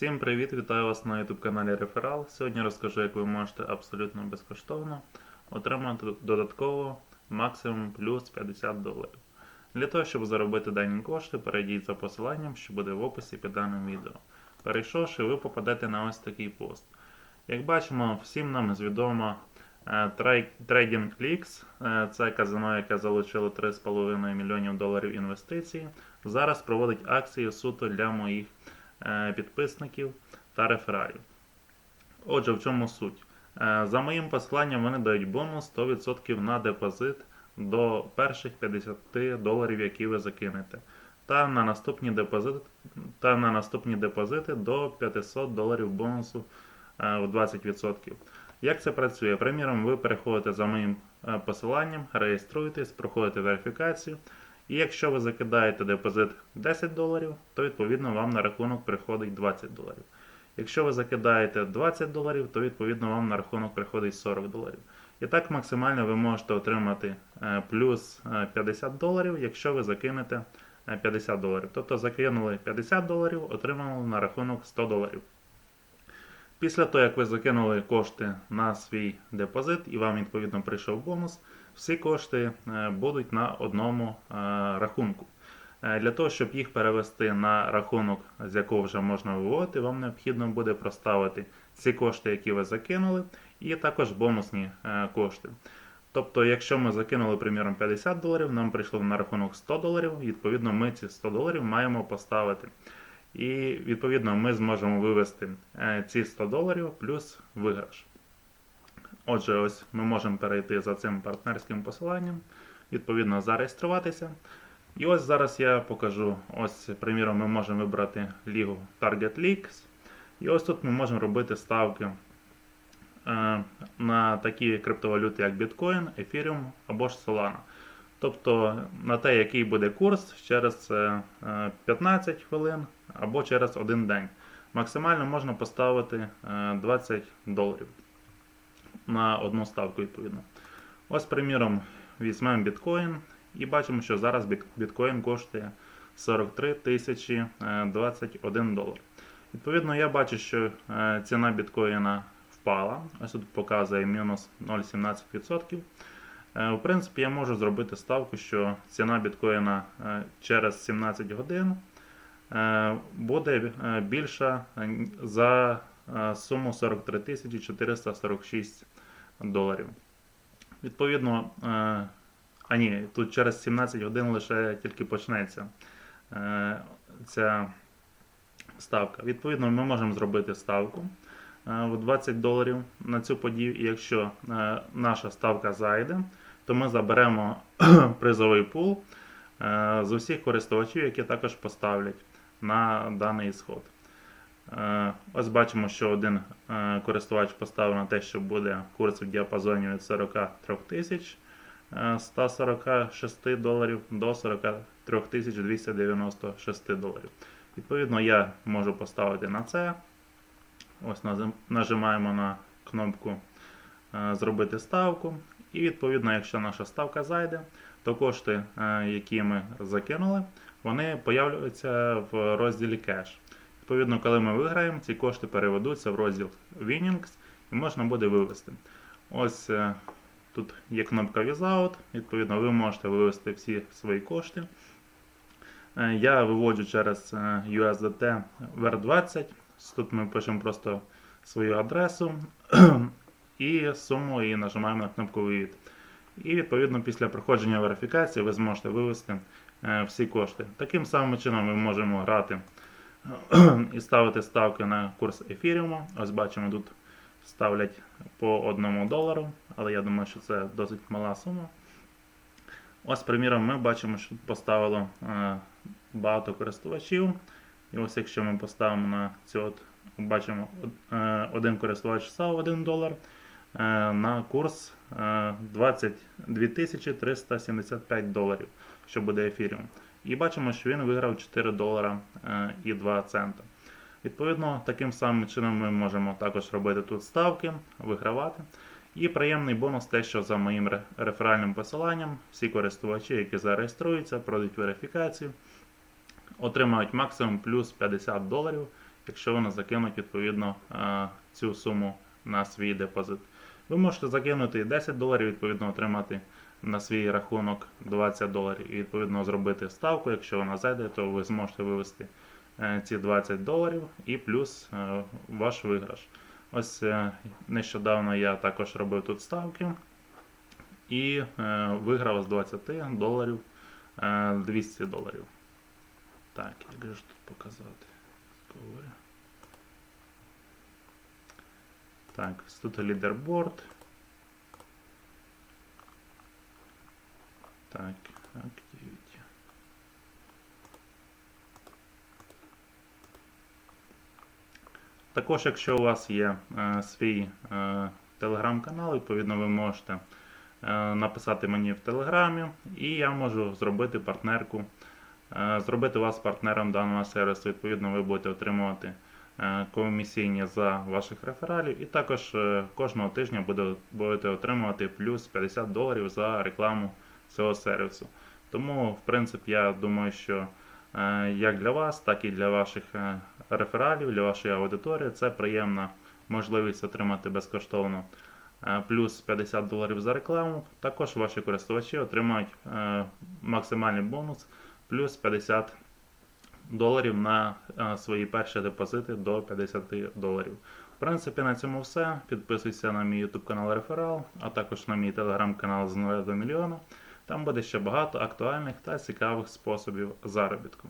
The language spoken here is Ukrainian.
Всім привіт! Вітаю вас на YouTube каналі Реферал. Сьогодні розкажу, як ви можете абсолютно безкоштовно отримати додатково максимум плюс 50 доларів. Для того, щоб заробити дані кошти, перейдіть за посиланням, що буде в описі під даним відео. Перейшовши, ви попадете на ось такий пост. Як бачимо, всім нам відомо е, Tra- TradingLeaks, е, це казино, яке залучило 3,5 мільйонів доларів інвестицій. Зараз проводить акції суто для моїх підписників та рефералів. Отже, в чому суть? Е, За моїм посиланням вони дають бонус 100% на депозит до перших 50 доларів, які ви закинете. Та на наступні депозити, та на наступні депозити до 500 доларів бонусу е, в 20%. Як це працює? Приміром, ви переходите за моїм е, посиланням, реєструєтесь, проходите верифікацію. І якщо ви закидаєте депозит 10 доларів, то відповідно вам на рахунок приходить 20 доларів. Якщо ви закидаєте 20 доларів, то відповідно вам на рахунок приходить 40 доларів. І так максимально ви можете отримати е, плюс е, 50 доларів, якщо ви закинете е, 50 доларів. Тобто закинули 50 доларів, отримали на рахунок 100 доларів. Після того, як ви закинули кошти на свій депозит і вам відповідно прийшов бонус, всі кошти е, будуть на одному е, рахунку. Е, Для того, щоб їх перевести на рахунок, з якого вже можна виводити, вам необхідно буде проставити ці кошти, які ви закинули, і також бонусні кошти. Тобто, якщо ми закинули, приміром, 50 доларів, нам прийшло на рахунок 100 доларів, відповідно, ми ці 100 доларів маємо поставити. І відповідно ми зможемо вивести е, ці 100 доларів плюс виграш. Отже, ось ми можемо перейти за цим партнерським посиланням, відповідно, зареєструватися. І ось зараз я покажу. Ось, приміром, ми можемо вибрати лігу Target Leaks. І ось тут ми можемо робити ставки е, на такі криптовалюти, як Bitcoin, Ethereum або ж Solana. Тобто на те, який буде курс через е, е, 15 хвилин або через один день. Максимально можна поставити е, 20 доларів на одну ставку, відповідно. Ось, приміром, візьмемо біткоін і бачимо, що зараз біткоін коштує 43 тисячі е, 21 долар. Відповідно, я бачу, що е, ціна біткоїна впала. Ось тут показує мінус 0,17%. Е, В принципі, я можу зробити ставку, що ціна біткоїна е, через 17 годин е, буде більша за суму 43 446 доларів. Відповідно, а ні, тут через 17 годин лише тільки почнеться ця ставка. Відповідно, ми можемо зробити ставку в 20 доларів на цю подію. І якщо наша ставка зайде, то ми заберемо призовий пул е, з усіх користувачів, які також поставлять на даний ісход. Е, Ось бачимо, що один е, користувач поставив на те, що буде курс в діапазоні від 43 тисяч е, 146 доларів до 43 тисяч 296 доларів. Відповідно, я можу поставити на це. Ось нажимаємо на кнопку Зробити ставку. І відповідно, якщо наша ставка зайде, то кошти, е, які ми закинули, вони появляються в розділі кеш. Відповідно, коли ми виграємо, ці кошти переведуться в розділ Winnings і можна буде вивести. Ось е, тут є кнопка Without, відповідно, ви можете вивести всі свої кошти. Е, Я виводжу через USDT VR20. Тут ми пишемо просто свою адресу і суму, і нажимаємо на кнопку Вивід. І відповідно після проходження верифікації ви зможете вивести е, всі кошти. Таким самим чином ми можемо грати і ставити ставки на курс ефіріуму. Ось бачимо, тут ставлять по 1 долару, але я думаю, що це досить мала сума. Ось, приміром, ми бачимо, що поставило е, багато користувачів. І ось якщо ми поставимо на цю от, бачимо, е, один користувач став 1 долар е, на курс е, 22 375 доларів, що буде ефіріум. І бачимо, що він виграв 4 долара е, і 2 цента. Відповідно, таким самим чином ми можемо також робити тут ставки, вигравати. І приємний бонус те, що за моїм реферальним посиланням всі користувачі, які зареєструються, пройдуть верифікацію, отримають максимум плюс 50 доларів, якщо вони закинуть відповідно е, цю суму на свій депозит. Ви можете закинути 10 доларів, відповідно отримати на свій рахунок 20 доларів і відповідно зробити ставку. Якщо вона зайде, то ви зможете вивести е, ці 20 доларів і плюс е, ваш виграш. Ось е, нещодавно я також робив тут ставки і виграв з 20 доларів е, 200 доларів. Так, як же тут показати? Коли? Так, тут лідерборд. Так, activity. Також, якщо у вас є е, свій е, телеграм-канал, відповідно, ви можете е, написати мені в телеграмі, і я можу зробити партнерку, е, зробити вас партнером даного сервісу. Відповідно, ви будете отримувати комісійні за ваших рефералів, і також е, кожного тижня буде- будете отримувати плюс 50 доларів за рекламу цього сервісу. Тому, в принципі, я думаю, що е, як для вас, так і для ваших е, рефералів, для вашої аудиторії це приємна можливість отримати безкоштовно е, плюс 50 доларів за рекламу. Також ваші користувачі отримають е, максимальний бонус плюс 50 доларів на е, свої перші депозити до 50 доларів. В принципі, на цьому все. Підписуйся на мій YouTube канал Реферал, а також на мій телеграм-канал з 0 до мільйона. Там буде ще багато актуальних та цікавих способів заробітку.